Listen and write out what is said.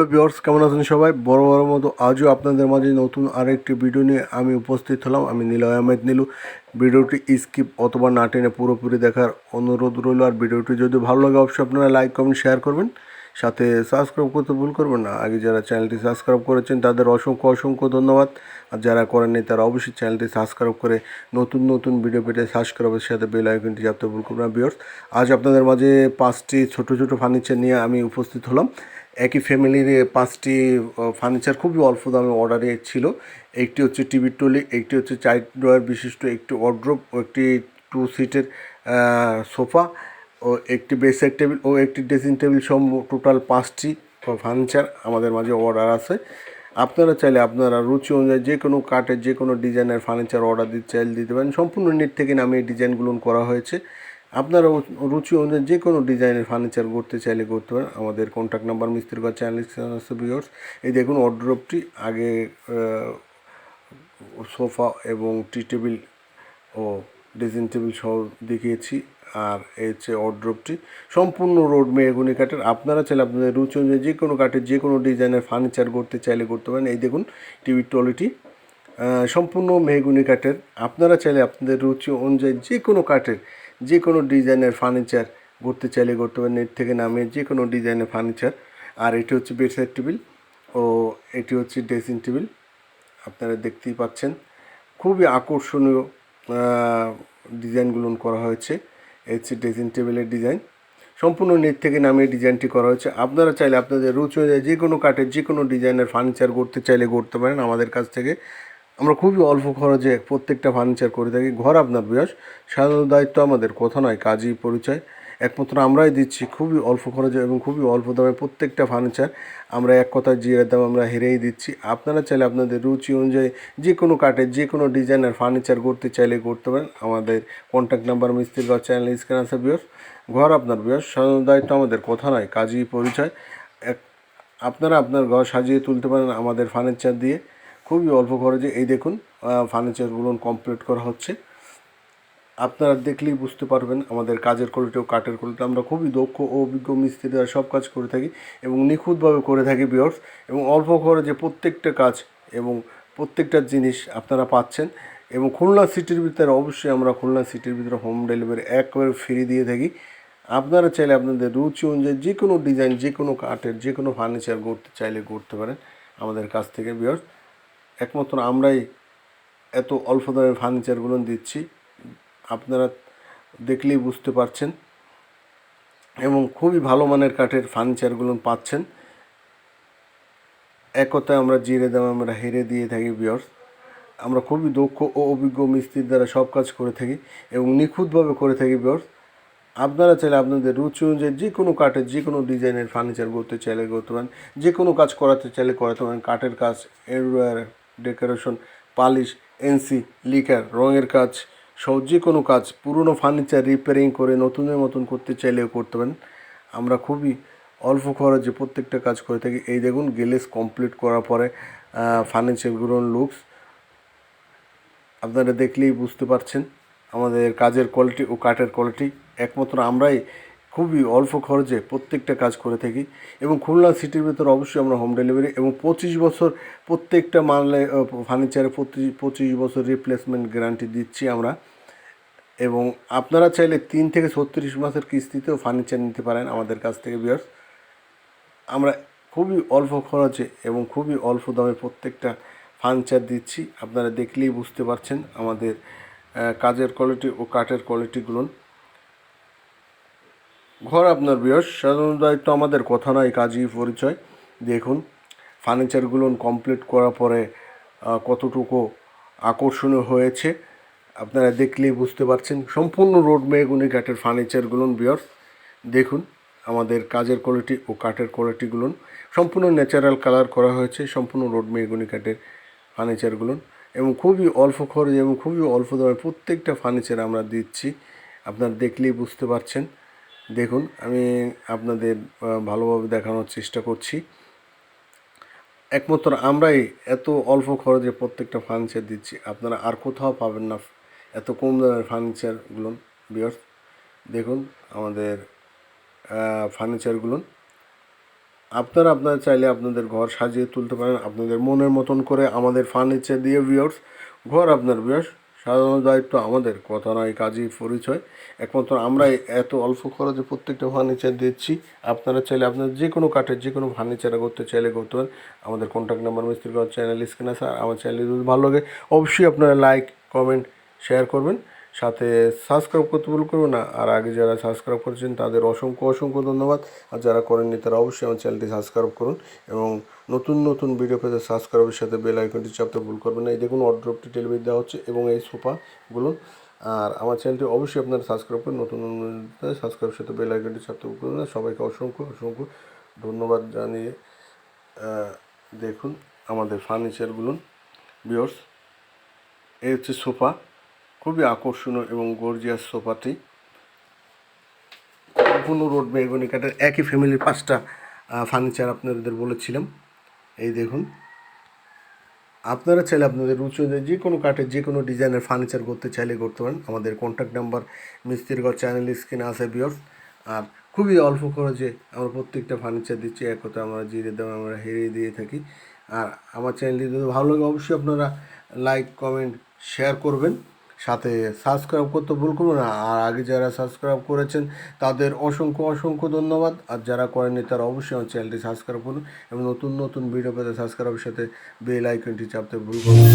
Hello বিয়ার্স কেমন আছেন সবাই? বড় বড় মতো আজও আপনাদের মাঝে নতুন আরেকটি ভিডিও নিয়ে আমি উপস্থিত হলাম। আমি নীলয় আহমেদ নীলু। ভিডিওটি স্কিপ অথবা না টেনে পুরোপুরি দেখার অনুরোধ রইল। আর ভিডিওটি যদি ভালো লাগে, অবশ্যই আপনারা লাইক, কমেন্ট, শেয়ার করবেন। সাথে সাবস্ক্রাইব করতে ভুল করবেন না। আগে যারা চ্যানেলটি সাবস্ক্রাইব করেছেন, তাদের অসংখ্য অসংখ্য ধন্যবাদ। আর যারা করেননি তারা অবশ্যই চ্যানেলটি সাবস্ক্রাইব করে নতুন নতুন ভিডিও পেতে সাবস্ক্রাইবের সাথে বেল আইকনটি চাপতে ভুল করবেন না বিয়ার্স আজ আপনাদের মাঝে পাঁচটি ছোট ছোট ফার্নিচার নিয়ে আমি উপস্থিত হলাম। একই ফ্যামিলির পাঁচটি ফার্নিচার খুবই অল্প দামে অর্ডারে ছিল। একটি হচ্ছে টিভি টলি একটি হচ্ছে চার ড্রয়ার বিশিষ্ট একটি ও একটি টু সিটের সোফা ও একটি বেসাইড টেবিল ও একটি ড্রেসিং টেবিল সহ টোটাল পাঁচটি ফার্নিচার আমাদের মাঝে অর্ডার আছে। আপনারা চাইলে আপনারা রুচি অনুযায়ী যে কোনো কাঠের, যে কোনো ডিজাইনের ফার্নিচার অর্ডার দিতে চাইলে দিতে পারেন। সম্পূর্ণ নেট থেকে নামে এই ডিজাইনগুলো করা হয়েছে। আপনারা রুচি অনুযায়ী যে কোনো ডিজাইনের ফার্নিচার করতে চাইলে করতে পারেন। আমাদের কন্ট্যাক্ট নাম্বার মিস্ত্রিগর চ্যানেল ভিউয়ার্স এই দেখুন অর্ড্রপটি আগে সোফা এবং টি টেবিল ও ড্রেসিং টেবিল সহ দেখিয়েছি। আর এই হচ্ছে অর্ড্রপটি সম্পূর্ণ রোড মেহগুনি কাঠের। আপনারা চাইলে আপনাদের রুচি অনুযায়ী যে কোনো কাঠের, যে কোনো ডিজাইনের ফার্নিচার করতে চাইলে করতে পারেন। এই দেখুন টিভির টলিটি সম্পূর্ণ মেহগুনি কাঠের। আপনারা চাইলে আপনাদের রুচি অনুযায়ী যে কোনো কাঠের, যে কোনো ডিজাইনের ফার্নিচার করতে চাইলে করতে পারেন। নেট থেকে নামিয়ে যে কোনো ডিজাইনের ফার্নিচার আর এটি হচ্ছে বেডসাইড টেবিল ও এটি হচ্ছে ড্রেসিং টেবিল আপনারা দেখতেই পাচ্ছেন। খুবই আকর্ষণীয় ডিজাইনগুলো করা হয়েছে। হচ্ছে ড্রেসিং টেবিলের ডিজাইন সম্পূর্ণ নেট থেকে নামিয়ে ডিজাইনটি করা হয়েছে। আপনারা চাইলে আপনাদের রুচি অনুযায়ী যে কোনো কাঠের, যে কোনো ডিজাইনের ফার্নিচার করতে চাইলে করতে পারেন আমাদের কাছ থেকে। আমরা খুবই অল্প খরচে প্রত্যেকটা ফার্নিচার করে থাকি। ঘর আপনার বয়স, সাধারণ দায়িত্ব আমাদের, কথা নয়, কাজই পরিচয়। একমাত্র আমরাই দিচ্ছি খুবই অল্প খরচে এবং খুবই অল্প দামে প্রত্যেকটা ফার্নিচার আমরা এক কথায় জিরের দাম আমরা হেরেই দিচ্ছি। আপনারা চাইলে আপনাদের রুচি অনুযায়ী যে কোনো কাঠের, যে কোনো ডিজাইনের ফার্নিচার করতে চাইলে করতে পারেন। আমাদের কন্ট্যাক্ট নাম্বার মিস্ত্রি ঘর চ্যানেল স্ক্যান আছে বিয়স ঘর আপনার বিয়স সাধারণ দায়িত্ব আমাদের, কথা নয়, কাজই পরিচয়। এক, আপনারা আপনার ঘর সাজিয়ে তুলতে পারেন আমাদের ফার্নিচার দিয়ে। খুবই অল্প খরচে, এই দেখুন ফার্নিচারগুলো কমপ্লিট করা হচ্ছে। আপনারা দেখলেই বুঝতে পারবেন আমাদের কাজের কোয়ালিটি ও কাঠের কোয়ালিটি আমরা খুবই দক্ষ ও অভিজ্ঞ মিস্ত্রিরা সব কাজ করে থাকি এবং নিখুঁতভাবে করে থাকি বিয়ার্স এবং অল্প খরচে প্রত্যেকটা কাজ এবং প্রত্যেকটা জিনিস আপনারা পাচ্ছেন। এবং খুলনা সিটির ভিতরে অবশ্যই আমরা খুলনা সিটির ভিতরে হোম ডেলিভারি একবারে ফ্রি দিয়ে থাকি। আপনারা চাইলে আপনাদের রুচি অনুযায়ী যে কোনো ডিজাইন যে কোনো কাঠের, যে কোনো ফার্নিচার গড়তে চাইলে করতে পারেন আমাদের কাছ থেকে বিয়ার্স একমাত্র আমরাই এত অল্প দামে ফার্নিচারগুলো দিচ্ছি। আপনারা দেখলেই বুঝতে পারছেন এবং খুবই ভালো মানের কাঠের ফার্নিচারগুলো পাচ্ছেন। এক কথায় আমরা জিরে দাম, আমরা হেরে দিয়ে থাকি বিয়র্স আমরা খুবই দক্ষ ও অভিজ্ঞ মিস্ত্রির দ্বারা সব কাজ করে থাকি এবং নিখুঁতভাবে করে থাকি বিয়র্স আপনারা চাইলে আপনাদের রুচি অনুযায়ী যে কোনো কাঠের, যে কোনো ডিজাইনের ফার্নিচার করতে চাইলে করতে পারেন। যে কোনো কাজ করাতে চাইলে করাতে পারেন। কাঠের কাজ এরওয়ার ডেকোরেশন পালিশ এনসি লিকার রঙের কাজ যে কোনো কাজ, পুরনো ফার্নিচার রিপেয়ারিং করে নতুনের মতন করতে চাইলেও করতে পারেন। আমরা খুবই অল্প খরচে প্রত্যেকটা কাজ করে থাকি। এই দেখুন গেলেস কমপ্লিট করার পরে ফার্নিচারগুলোর লুকস আপনারা দেখলেই বুঝতে পারছেন আমাদের কাজের কোয়ালিটি ও কাঠের কোয়ালিটি একমাত্র আমরাই খুবই অল্প খরচে প্রত্যেকটা কাজ করে থাকি এবং খুলনা সিটির ভিতরে অবশ্যই আমরা হোম ডেলিভারি এবং পঁচিশ বছর প্রত্যেকটা মানলে ফার্নিচারে পঁচিশ বছর রিপ্লেসমেন্ট গ্যারান্টি দিচ্ছি আমরা। এবং আপনারা চাইলে তিন থেকে ছত্রিশ মাসের কিস্তিতেও ফার্নিচার নিতে পারেন আমাদের কাছ থেকে বিয়ার্স আমরা খুবই অল্প খরচে এবং খুবই অল্প দামে প্রত্যেকটা ফার্নিচার দিচ্ছি। আপনারা দেখলেই বুঝতে পারছেন আমাদের কাজের কোয়ালিটি ও কাঠের কোয়ালিটিগুলো ঘর আপনার বয়স সাধারণ দায়িত্ব আমাদের কথা নয়, কাজই পরিচয়। দেখুন ফার্নিচারগুলো কমপ্লিট করার পরে কতটুকু আকর্ষণীয় হয়েছে। আপনারা দেখলেই বুঝতে পারছেন, সম্পূর্ণ রোড মেগুনি কাঠের ফার্নিচারগুলো বিয়র দেখুন, আমাদের কাজের কোয়ালিটি ও কাঠের কোয়ালিটিগুলো সম্পূর্ণ ন্যাচারাল কালার করা হয়েছে, সম্পূর্ণ রোড মেগুনি কাঠের ফার্নিচারগুলো এবং খুবই অল্প খরচ এবং খুবই অল্প দামে প্রত্যেকটা ফার্নিচার আমরা দিচ্ছি। আপনারা দেখলেই বুঝতে পারছেন। দেখুন, আমি আপনাদের ভালোভাবে দেখানোর চেষ্টা করছি। একমাত্র আমরাই এত অল্প খরচে প্রত্যেকটা ফার্নিচার দিচ্ছি। আপনারা আর কোথাও পাবেন না। এত কম দামের ফার্নিচারগুলো বিয়ার্স দেখুন আমাদের ফার্নিচারগুলো আপনারা আপনারা চাইলে আপনাদের ঘর সাজিয়ে তুলতে পারেন। আপনাদের মনের মতন করে আমাদের ফার্নিচার দিয়ে ভিওর্স ঘর আপনার ভিওর্স সাধারণ দায়িত্ব আমাদের। কথা নয়, কাজই পরিচয়। একমাত্র আমরা এত অল্প খরচে প্রত্যেকটা ফার্নিচার দিচ্ছি। আপনারা চাইলে আপনার যে কোনো কাঠের, যে কোনো ফার্নিচার করতে চাইলে করতে পারেন। আমাদের কন্ট্যাক্ট নাম্বার মিস্ত্রি ঘর চ্যানেল স্ক্রিন আছে। আর আমার চ্যানেল যদি ভালো লাগে, অবশ্যই আপনারা লাইক কমেন্ট শেয়ার করবেন। সাথে সাবস্ক্রাইব করতে ভুল করবেন না। আর আগে যারা সাবস্ক্রাইব করেছেন, তাদের অসংখ্য অসংখ্য ধন্যবাদ। আর যারা করেননি, তারা অবশ্যই আমার চ্যানেলটি সাবস্ক্রাইব করুন এবং নতুন নতুন ভিডিও পেতে সাবস্ক্রাইবের সাথে বেল আইকনটি চাপতে ভুল করবেন না। এই দেখুন অর্ড্রপটি টেলিভিশন দেওয়া হচ্ছে এবং এই সোফাগুলো আর আমার চ্যানেলটি অবশ্যই আপনারা সাবস্ক্রাইব করুন। নতুন সাবস্ক্রাইবের সাথে বেল আইকনটি চাপতে ভুল করবেন না। সবাইকে অসংখ্য অসংখ্য ধন্যবাদ জানিয়ে দেখুন আমাদের ফার্নিচারগুলো বিয়র্স এই হচ্ছে সোফা খুবই আকর্ষণীয় এবং গর্জিয়াস সোফাটি সম্পূর্ণ রোড বেগুনি কাঠের একই ফ্যামিলির পাঁচটা ফার্নিচার আপনাদের বলেছিলাম। এই দেখুন। আপনারা চাইলে আপনাদের রুচি অনুযায়ী যে কোনো কাঠের যে কোনো ডিজাইনের ফার্নিচার করতে চাইলে করতে পারেন। আমাদের কন্ট্যাক্ট নাম্বার মিস্ত্রিগড় চ্যানেল স্ক্রিনে আছে বিয়র্স আর খুবই অল্প খরচে আমরা প্রত্যেকটা ফার্নিচার দিচ্ছি, এক কথা আমরা জিরে দাম আমরা হেরিয়ে দিয়ে থাকি। আর আমার চ্যানেলটি যদি ভালো লাগে, অবশ্যই আপনারা লাইক কমেন্ট শেয়ার করবেন। সাথে সাবস্ক্রাইব করতে ভুল করব না। আর আগে যারা সাবস্ক্রাইব করেছেন, তাদের অসংখ্য অসংখ্য ধন্যবাদ। আর যারা করেননি, তারা অবশ্যই আমার চ্যানেলটি সাবস্ক্রাইব করুন এবং নতুন নতুন ভিডিও পেতে সাবস্ক্রাইবের সাথে বেল আইকনটি চাপতে ভুল করুন